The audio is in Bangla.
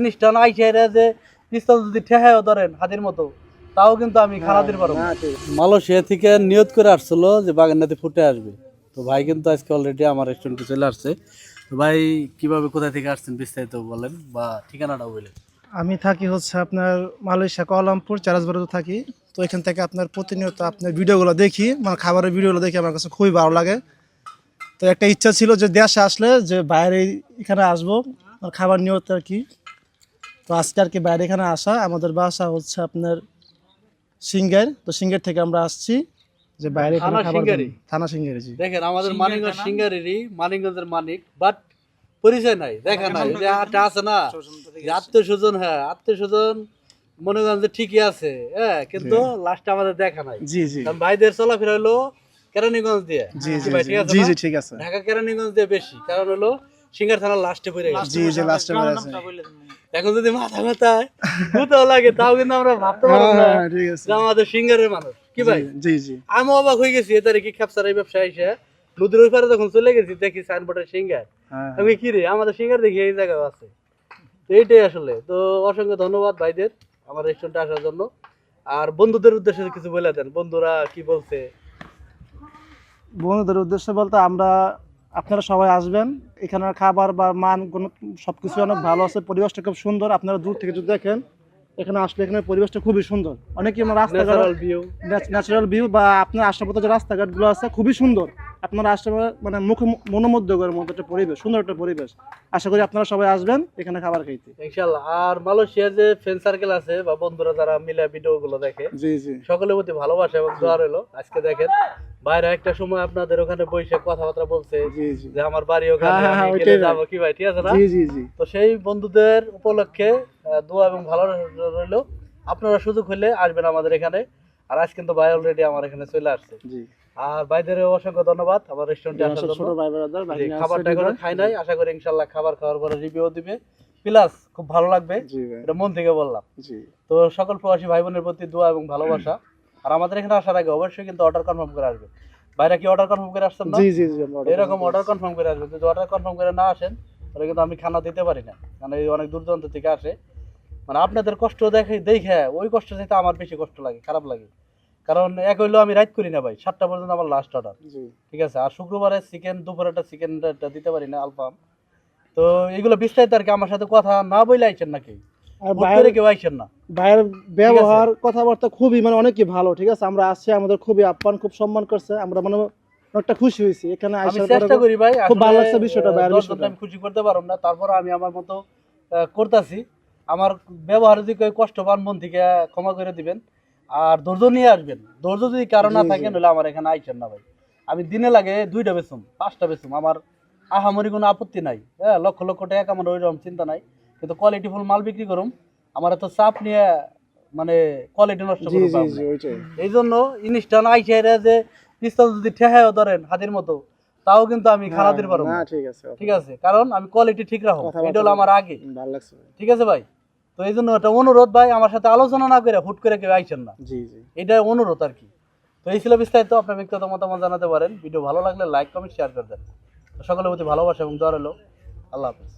জিনিসটা নাই ছেড়ে যে পিস্তল যদি ঠেহায়ও ধরেন হাতের মতো তাও কিন্তু আমি খানা দিতে পারব ঠিক। মালয়েশিয়া থেকে নিয়ত করে আসছিল যে বাগানটাতে ফুটে আসবে। তো ভাই কিন্তু আজকে অলরেডি আমার রেস্টুরেন্টে চলে আসছে। তো ভাই কীভাবে কোথা থেকে আসছেন বিস্তারিত বলেন বা ঠিকানাটাও বলেন। আমি থাকি হচ্ছে আপনার মালয়েশিয়া কোয়ালামপুর চারাজবাড়িতে থাকি। তো এখান থেকে আপনার প্রতিনিয়ত আপনার ভিডিওগুলো দেখি মানে খাবারের ভিডিওগুলো দেখি আমার কাছে খুবই ভালো লাগে। তো একটা ইচ্ছা ছিল যে দেশে আসলে যে বাইরে এখানে আসব আর খাবার নিয়ত আর কি। তো আজকে আর কি বাইরে এখানে আসা আমাদের বাসা হচ্ছে আপনার সিঙ্গার তো সিঙ্গার থেকে আমরা আসছি যে বাইরে থানা খাবার সিঙ্গারি? থানা সিঙ্গারি জি। দেখেন আমাদের মানিকগঞ্জ সিঙ্গারেরই মানিকগঞ্জের মানিক বাট পরিচয় নাই দেখা নাই। যে হাটটা আছে না আত্মীয় স্বজন হ্যাঁ আত্মীয় স্বজন মনে করেন যে ঠিকই আছে হ্যাঁ কিন্তু লাস্টে আমাদের দেখা নাই। জি জি। কারণ ভাইদের চলাফেরা হলো কেরানীগঞ্জ দিয়ে। জি? জি ঠিক আছে ঢাকা কেরানীগঞ্জ দিয়ে বেশি। কারণ হলো সিঙ্গার থানার লাস্টে পড়ে গেছে। জি জি লাস্টে আছে এখন যদি মাথা লাগে তাও কিন্তু আমরা ভাবতে পারব না। হ্যাঁ, ঠিক আছে। আমাদের সিঙ্গারের মানুষ। কি ভাই? জি জি। আমি অবাক হয়ে গেছি এ তারিখে খেপসার এই ব্যবসা এসে। নদীর ওই পারে যখন চলে গেছি দেখি সাইনবোর্ডের সিঙ্গার। হ্যাঁ আমি কি রে আমাদের সিঙ্গার দেখি এই জায়গায় আছে। তো এইটাই আসলে। তো অসংখ্য ধন্যবাদ ভাইদের আমার রেস্টুরেন্টে আসার জন্য। আর বন্ধুদের উদ্দেশ্যে কিছু বলে দেন। বন্ধুরা কি বলছে? বন্ধুদের উদ্দেশ্যে বলতে আমরা আপনারা সবাই আসবেন। এখানের খাবার বা মান গুণ সবকিছু অনেক ভালো আছে পরিবেশটা খুব সুন্দর আপনারা দূর থেকে যদি দেখেন এখানে আসলে এখানে পরিবেশটা খুবই সুন্দর। অনেকে রাস্তাঘাট ন্যাচারাল ভিউ বা আপনার আশেপাশে যে রাস্তাঘাটগুলো আছে খুবই সুন্দর। আপনারা আশেপাশে মানে মুখ মনোমুগ্ধকরের মতো একটা পরিবেশ সুন্দর একটা পরিবেশ। আশা করি আপনারা সবাই আসবেন এখানে খাবার খাইতে। ইনশাল্লাহ আর মালয়েশিয়ার যে ফ্রেন্ড সার্কেল আছে বা বন্ধুরা যারা মিলে ভিডিও গুলো দেখে জি জি। সকলের প্রতি ভালোবাসা এবং দোয়া রইল। আজকে দেখেন বাইরে একটা সময় আপনাদের ওখানে বসে কথাবার্তা বলছে যে আমার বাড়ি ওখানে হ্যাঁ, হ্যাঁ, আমি গেলে ভাই। যাব কি ভাই ঠিক আছে না? তো সেই বন্ধুদের উপলক্ষে দোয়া এবং ভালো রইল। আপনারা সুযোগ হলে আসবেন আমাদের এখানে। আর আজ কিন্তু ভাই অলরেডি আমার এখানে চলে আসছে। আর ভাইদের অসংখ্য ধন্যবাদ আমার রেস্টুরেন্টে আসার জন্য। খাবারটা এখনও খাই নাই। আশা করি ইনশাল্লাহ খাবার খাওয়ার পরে রিভিউ দিবে। প্লাস খুব ভালো লাগবে। এটা মন থেকে বললাম। তো সকল প্রবাসী ভাই বোনের প্রতি দোয়া এবং ভালোবাসা। আর আমাদের এখানে আসার আগে অবশ্যই কিন্তু অর্ডার কনফার্ম করে আসবে। বাইরে কি অর্ডার কনফার্ম করে আসছেন না? জি জি জি এরকম অর্ডার কনফার্ম করে আসবেন যদি অর্ডার কনফার্ম করে না আসেন তাহলে কিন্তু আমি খানা দিতে পারি না। কারণ এই অনেক দূর দূরান্ত থেকে আসে। মানে আপনাদের কষ্ট দেখে দেখে ওই কষ্ট চাইতে আমার বেশি কষ্ট লাগে খারাপ লাগে। কারণ এক হইল আমি রাইট করি না ভাই সাতটা পর্যন্ত আমার লাস্ট অর্ডার জি। ঠিক আছে? আর শুক্রবারে চিকেন দুপুরেটা চিকেনটা দিতে পারি না আলফাম তো এগুলো বিস্তারিত আর কি আমার সাথে কথা না বইলে আইছেন নাকি? আর বাইরে কেউ আইছেন না। ভাইয়ের ব্যবহার কথাবার্তা খুবই মানে অনেকই ভালো ঠিক আছে? আমরা আসছি আমাদের খুবই আপ্যায়ন খুব সম্মান করছে আমরা মানে অনেকটা খুশি হয়েছি। এখানে আসার চেষ্টা করি ভাই খুব ভালো লাগছে বিষয়টা, দশজনকে বিষয়টা। আমি খুশি করতে পারব না তারপর আমি আমার মতো করতাছি। আমার ব্যবহার যদি কষ্ট পান মন থেকে ক্ষমা করে দিবেন আর ধৈর্য নিয়ে আসবেন। ধৈর্য যদি কারও না। থাকে নাহলে আমার এখানে আইসেন না ভাই। আমি দিনে লাগে দুইটা বেচুম পাঁচটা বেচুম। আমার আহামরি কোনো আপত্তি নাই হ্যাঁ? লক্ষ লক্ষ টাকা কামানো ওইরকম চিন্তা নাই। কিন্তু কোয়ালিটিফুল মাল বিক্রি করুম। আমার এত চাপ নিয়ে মানে কোয়ালিটি নষ্ট করতে এই জন্য ইনস্টান আইসে যে পিস্তল যদি ঠেহায়ও ধরেন হাতের মতো তাও কিন্তু আমি খানা দিতে পারব। ঠিক আছে ঠিক আছে কারণ আমি কোয়ালিটি ঠিক রাখো। এটা হলো আমার আগে। ভালো লাগছে ঠিক আছে ভাই? তো এই জন্য একটা অনুরোধ ভাই আমার সাথে আলোচনা না করে হুট করে কেউ আইছেন না। জি জি। এটা অনুরোধ আর কি। তো এই ছিল বিস্তারিত আপনার ব্যক্তিগত মতামত জানাতে পারেন। ভিডিও ভালো লাগলে লাইক কমেন্ট শেয়ার করে দেন। সকলের প্রতি ভালোবাসা এবং দোয়া রইল। আল্লাহ হাফেজ।